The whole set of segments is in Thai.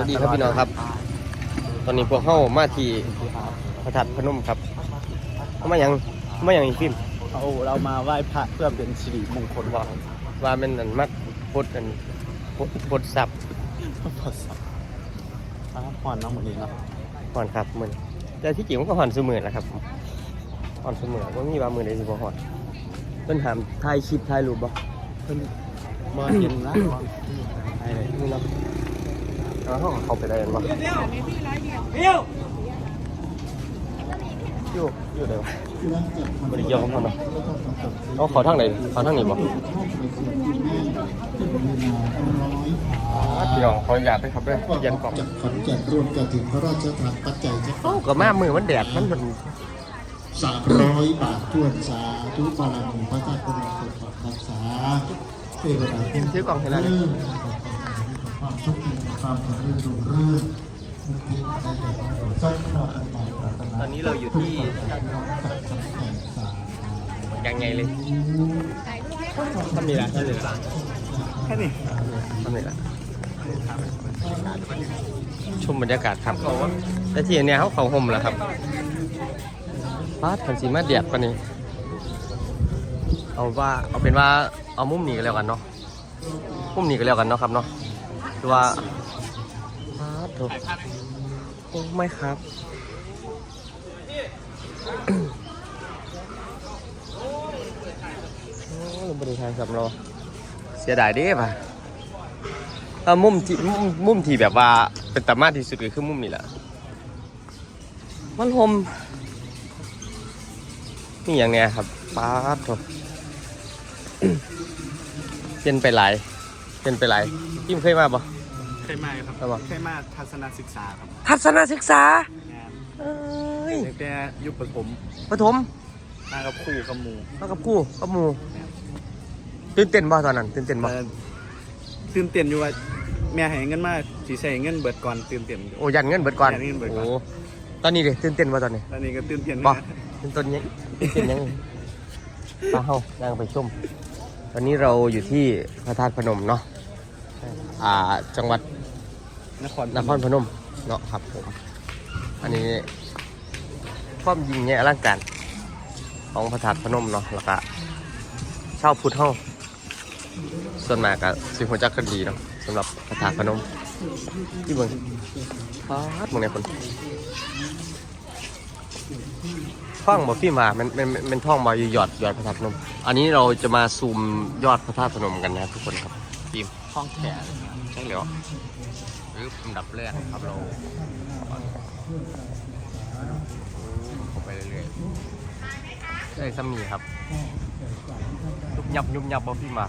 วัสดีครับพี่น้องครับ ตอนนี้พวกเข้ามาที่พระธาตุพนมครับเขามาอย่างเขามาอย่างอีกฟิล์มเอาเรามาไหว้พระเพื่อเป็นสิริมงคลว่าว่าเป็นอันมัดพดอันพดพดสับพระพุทธศาสนาพรน้องหมดนี้เนาะห่อนครับมือแต่ที่จริงมันก็ห่อนสมือแหละครับห่อนสมือก็มีว่ามือใดสิบ่ห่อนเป็นถามถ่ายคลิปถ่ายรูปบ่เพิ่นบ่เห็นนะไอ้เลยนี่เนาะ เอาเขาเข้าไปได้กันบ่เบี้ยวอยู่อยู่ไหนวบริยวกับเขาเนาะเอาเขาทางไหนเขาทางนี้บ่พี่น้องขออนุญาตด้วยครับด้วยเย็นกล่องจากขอนแก่นรวมกันถึงพระราชทานปัจจัยจะเอ้าก็มามือมันแดดมันมันสามร้อยบาททวนสาธุบารมีพระเจ้าคุณปกปักรักษาเทวดาผู้ซื้อกล่องให้แล้วเริ่มความโช คดีความเจริญรุ่งเรืองมุขที่ได้แก่สร้างความอันใหม่ปรารถนาตอนนี้เราอยู่ที่จากขอนแก่นสายังไงเลยถ้ามีละถ้ามีละแค่นี้ทำไงล่ะชมบรรยากาศครับแต่ที่เนี่ยเขาเขาห่มแล้วครับพาดขันสีมาเดียดปะนี้เอาว่าเอาเป็นว่าเอามุมนี้ก็แล้วกันเนาะมุมนี้ก็แล้วกันเนาะครับเนาะหรือว่าพา ดโถโอ้ไม่ครับ โอ้บริการสำเราเสียดายเด้ป่ะถ้ามุมที่มุมมุมที่แบบว่าเป็นตามาที่สุดก็คือมุมนี้แหละมันลมนี่อย่างเนี้ยครับป๊าดโถเป็นไปหลายเป็นไปหลายพี่มเคยมาปะ เคยมาครับครับผมเคยมาทัศนศึกษาครับทัศนศึกษา งานเอ้ยตั้งแต่ยุคปฐมปฐมมากับครูกับหมู่มากับกูกับหมูตื่นเต้นบ่ตอนนั้น ตื่นเต้นบ่เอ่อตื่นเต้นอยู่ว่าแม่ให้เงินมาสิใช้เงินเบิดก่อนตื่นเต้นอยู่ โอ้ยันเงินเบิดก่อนยันเงินเบิดก่อน โอ้ตอนนี้ดิตื่นเต้นบ่ตอนนี้ตอนนี้ก็ตื่นเต้นบ่นะเป็นต้นยังเป็นยังไปเฮานั่งไปชมวันนี้เราอยู่ที่พระธาตุพนมเนาะอ่าจังหวัด นครนครพนมเนาะครับผม อันนี้ความยิงใหญ่อลังการของพระธาตุพนมเนาะแล้วก็ชาวพุทธเฮาส่วนมากก็สิหัวจักกันดีเนาะสำหรับพระธาตุพนมที่เมืองฟาดเมืองไหนคนท่องบ่พี่มามันมันมันมันท่องมาอยู่ยอดยอดพระธาตุพนม อันนี้เราจะมาซูมยอดพระธาตุพนมกันนะครับทุกคนครับทีมห้องแขกใช่แล้ว ปึ๊บอันดับแรกครับเราเข้าไปเรื่อยๆได้ซ้ำมีครับยุบยับยุบยับบ่พี่มา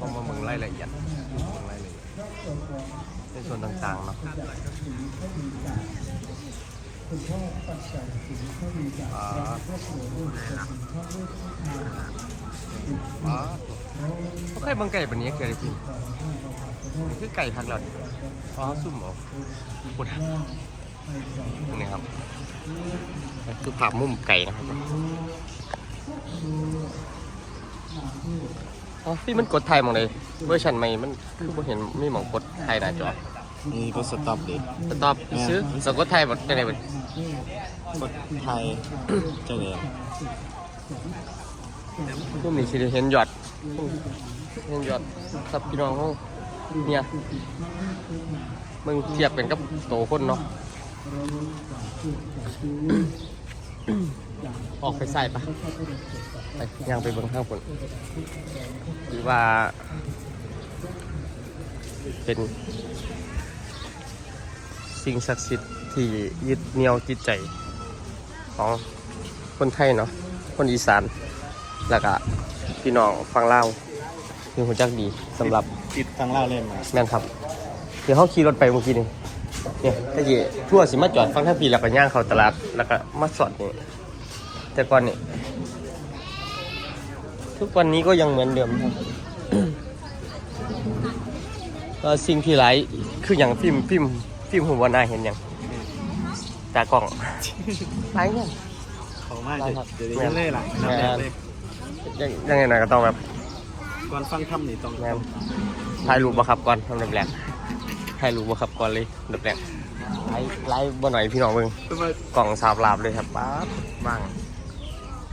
ต้องมาเมืองรายละเอียดเมืองรายละเอียดในส่วนต่างๆเนาะอ่าอ่าเขาเคยเบังไก่แบบนี้เคยได้กินนี่ คือไก่พันหลอดอ๋อซุ่มเหรอปวดนี่ครับนี่คือภาพมุมไก่นะครับอ๋อที่มันกดไทยหมองเลยเวอร์ชันใหม่มันคือบ่เห็นมีหมองกดไทยหน้าจอนี่ก็สต็อปดิสตอบซื้อสะกดไทยหมดได้ไหนบ่กดไทยจังเลยพวกนี้สิได้เห็นยอดเห็นยอดสับพี่น้องเขา เนี่ยมึงเทียบเป็นกับโตคนเนาะออกไปใส่ปะไปย่างไปเบิ่งข้างบนหรือว่า เป็น สิ่งศักดิ์สิทธิ์ที่ยึดเหนี่ยวจิตใจ ของคนไทยเนาะคนอีสาน แล้วก็พี่น้องฟังเล่าวที่หัวจักดีสำหรับ ติดฟังเล่าเล่นมาแม่นครับเดี๋ยวเขาขี่รถไปเมื่อกี้นี่เนี่ยตะกี้ทั่วสิมาจอดฟังท่าปีแล้วก็ย่างเข้าตลาดแล้วก็มาสอดนี่แต่ก่อนนี่ทุกวันนี้ก็ยังเหมือนเดิมครับก็สิ่งที่หลายคืออย่างฟิล์มฟิล์มฟิล์มหัวหน้าเห็นอย่างตากล้องหลายอย่าง เขามาจะจะได้เงินเลยล่ะแม่นับแรกเลยยังยังไงนะก็ต้องแบบ ก่อนฟังคำนี่ต้องแม่นถ่ายรูปบ่ครับก่อนทำแรกถ่ายรูปบ่ครับก่อนเลยดับแรกไล่ไล่บ่หน่อยพี่น้องเบิ่งทำไมกล่องสาบลาบเลยครับป๊าบบ้าง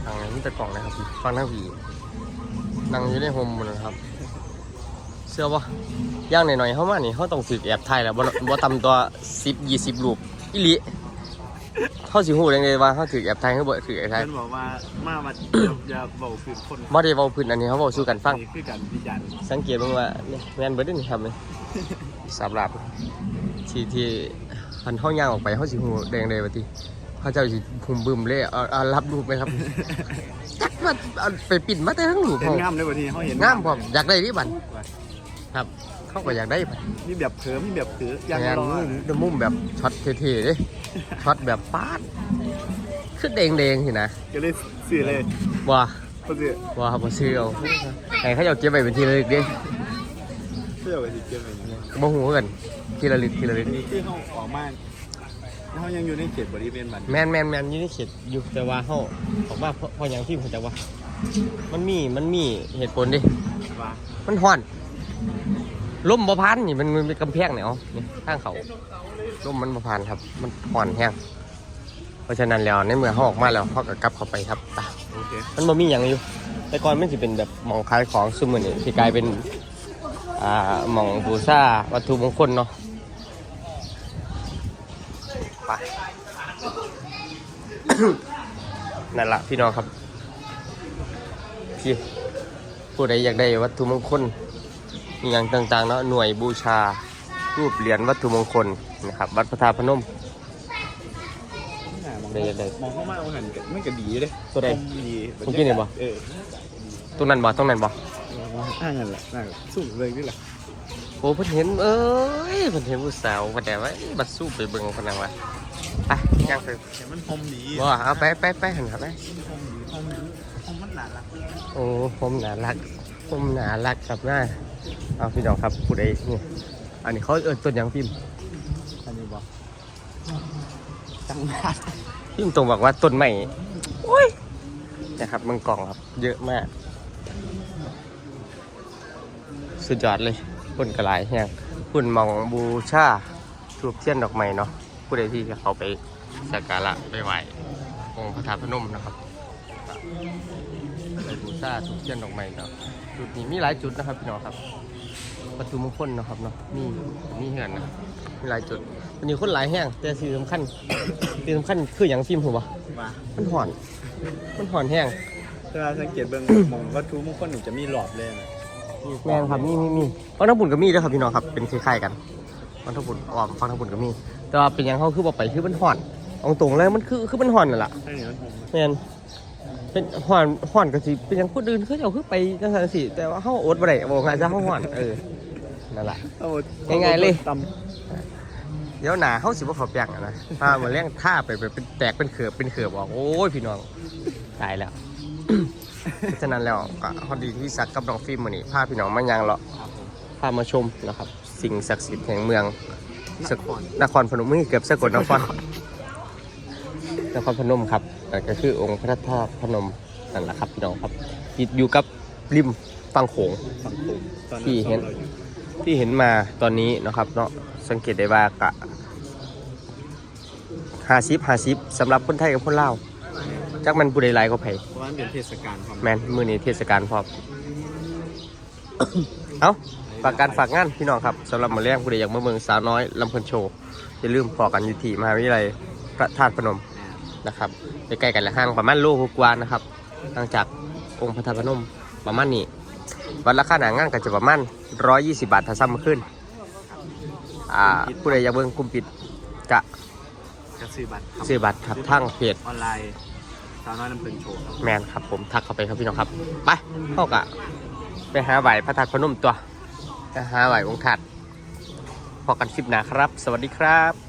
ทางนี้มีแต่กล่องนะครับฟังทั้งผีนั่งอยู่ในโฮมหมดนะครับ เสื้อบ่ย่างหน่อยๆเข้ามานี่เขาต้องฝึกแอบถ่ายแล้วบ่บ่ต่ำตัว10 20รูปอีหลี เขาสิฮู้ได้ไงว่าเขาถือแอบถ่ายเขาบ่ถือแอบถ่ายเพื่อนบอกว่ามามาอย่าเบาคือคนบ่ได้เว้าพื้นอันนี้เขาเว้าสู่กันฟังนี่คือการวิจารณ์สังเกตเบ้างว่าเนี่ยแมนเบิร์ดนี่ครับเลยสำหรับที่ที่พันห้องย่างออกไปเขาสิหูแดงเลยว่าทีเขาเจ้าสิหุ่มบึมเลยเอาเอารับรูปไหมครับจักมาเอาไปปิดมาแต่ทั้งรูปเห็นเขางามเลยวันนี้เขาเห็นงามพร้อมอยากได้ดิบันครับ เขาก็อยากได้บัดมีแบบเขิมมีแบบถือยังแมนรอนี่มุมแบบช็อตเท่ๆเด้ช็อตแบบปาดคือแดงๆสินะก็เลยสื่อเลยว่าก็สื่อว่าบ่ซื้อเอาให้เขาเจ้าเก็บไว้เป็นที่ระลึกเด้เพื่อไปติดเกมอะไรเงี้ยบ่ฮู้กันที่ระลึกที่ระลึอักนนี้คือเขาออกมาแล้วเขายังอยู่ในเขตบริเวณบันแมนแมนแมนอยู่ในเขตอยู่แต่ว่าเขาบอกว่าเพราะเพราะอย่างที่ผมจะว่า มันมีมันมีเหตุผลดิว่ามันห่อน ลมบ่พันนี่มันมันเป็นกำแพงเนี่ยเอานี่ข้างเขาลมมันบ่พันครับ มันห่อนแห้งเพราะฉะนั้นแล้วในเมื่อเขาออกมาแล้วเขาก็กลับเข้าไปครับอะโอเคมันบ่มีอย่างอยู่ แต่ก่อนมันสิเป็นแบบหมองขายของซุมมือนี่ที่กลายเป็นอ่าหมองบูชาวัตถุมงคลเนาะไป นั่นละพี่น้องครับพี่ผู้ใดอยากได้วัตถุมงคล อหย่างต่างๆเนาะหน่วยบูชา รูปเหรียญวัตถุมงคลนะครับวัดพระธาตุพนมมองได้ได้มองเข้ามาเอาหันกันไม่ก็ดีเลยตัวใดดีผมกินเห็นบ่ เออตรงนั้นบ่ตรงนั้นบ่อ่างั้นแหละน่าสู้เลยนี่แหละโอ้เพิ่นเห็นเอ้ยเพิ่นเห็นผู้สาวว่าแต่ว่าบัดสู้ไปเบิ่งคนนั้นว่าไปย่างไปแต่มันพมดีบ่เอาไปไปไปหันครับไปพมดีพมดีพมมันหนาละโอ้ผมน่ารักผมน่ารักครับน้า เอาพี่น้องครับผู้ใดนี่อันนี้เขาเอิ้นต้นหยังพิมพ์อันนี้บอกจังหวัดพิมพ์ตรงบอกว่าต้นใหม่โอ้ยนะครับมังกล่องครับ เยอะมาก สุดยอดเลยคุณกระไรแห้งคุณมองบูชาทูบเทียนดอกไม้เนาะผู้ใดที่เขาไปสักการะไปไหวองค์พระธาตุพนมนะครับ ไปบูชาทูบเทียนดอกไม้เนาะจุดนี้มีหลายจุดนะครับพี่น้องครับ ประตูมงคลเนาะครับเนาะมีมีเหือนนะมีหลายจุดวันนี้คนหลายแห้งแต่สิ่งสำคัญ สิ่งสำคัญคืออย่างฟิล์มผมวะว่ามันห่อน มันห่อนแห้งถ้าสังเกตเบื้องมองวัตถุมงคลนี่จะมีหลอดเลยนะแมนครับมีมีมีฟังทั้งบุญก็มีด้วยครับพี่น้องครับเป็นคล้ายๆกันฟังทั้งบุญอ้อมฟังทั้งบุญก็มี แต่ว่าเป็นหยังเขาคือบอกไปคือมันห่อนเอาตรงเลยมันคือคือมันห่อนนั่นแหละใช่เนี่ยมันพมแมน เป็นห่อนห่อนก็สิเป็นหยังคนอื่นเขาจะเอาคือไปจังซั่นสิแต่ว่าเขาอดบ่ได้บอกงานจะเขาห่อนเออนั่นแหละเอาหมดง่ายๆเลย ตเดี๋ยวหนาเขาสิบ่เขาแปลงอะนะถ้ามาเลี้ยงท่าไปเป็นแตกเป็นเขือบเป็นเขือบบอกโอ้ยพี่น้องตายแล้วเพราะฉะนั้นแล้วก็พอดีที่สักกับน้องฟิล์มมื้อนี้พาพี่น้องมายางเลาะำครับผมพามาชมนะครับ สิ่งศักดิ์สิทธิ์แห่งเมืองนสกครนครพนมมือเกือบสกลนคร นครพนมครับนั่นก็คือองค์พระธาตุพนมนั่นแหละครับพี่น้องครับอยู่กับริมฝั่งโขงฝั่งผมตอนที่นั้นเห็นราอยู่ที่เห็นมาตอนนี้นะครับเนาะสังเกตได้ว่ากะหาซิบหาซิบสำหรับคนไทยกับคนลาวจักมันผู้ใดหลายก็ไผเพราะว่ามันเป็นเทศกาลความแมนมือนี้เทศกาลพร้อมเอาฝากการฝากงานพี่น้องครับสำหรับหมาเลี้ยงผู้ใดอยากมาเมืองสาวน้อยลำเพลินโชว์อย่าลืมพอกันอยู่ที่มหาวิทยาลัยพระธาตุพนม นะครับใกล้ๆกันแหละห่างประมาณโลกว่านะครับห่างจากองค์พระธาตุพนมประมาณนี้วันราคาหนางานก็จะประมาณ120 บาทถ้าซ้ำมาขึ้นอ่าผู้ใดอยากเบิ่งกลุ่มปิดกะจะซื้อบัตรครับซื้อบัตรครับทางเพจออนไลน์สาวน้อยลำเพลินโชว์ครับแมนครับผมทักเข้าไปครับพี่น้องครับไปเข้ากะไปหาไหวพระธาตุพนมตัวไปหาไหวองค์ถัดพอกันคลิปหนาครับ สวัสดีครับ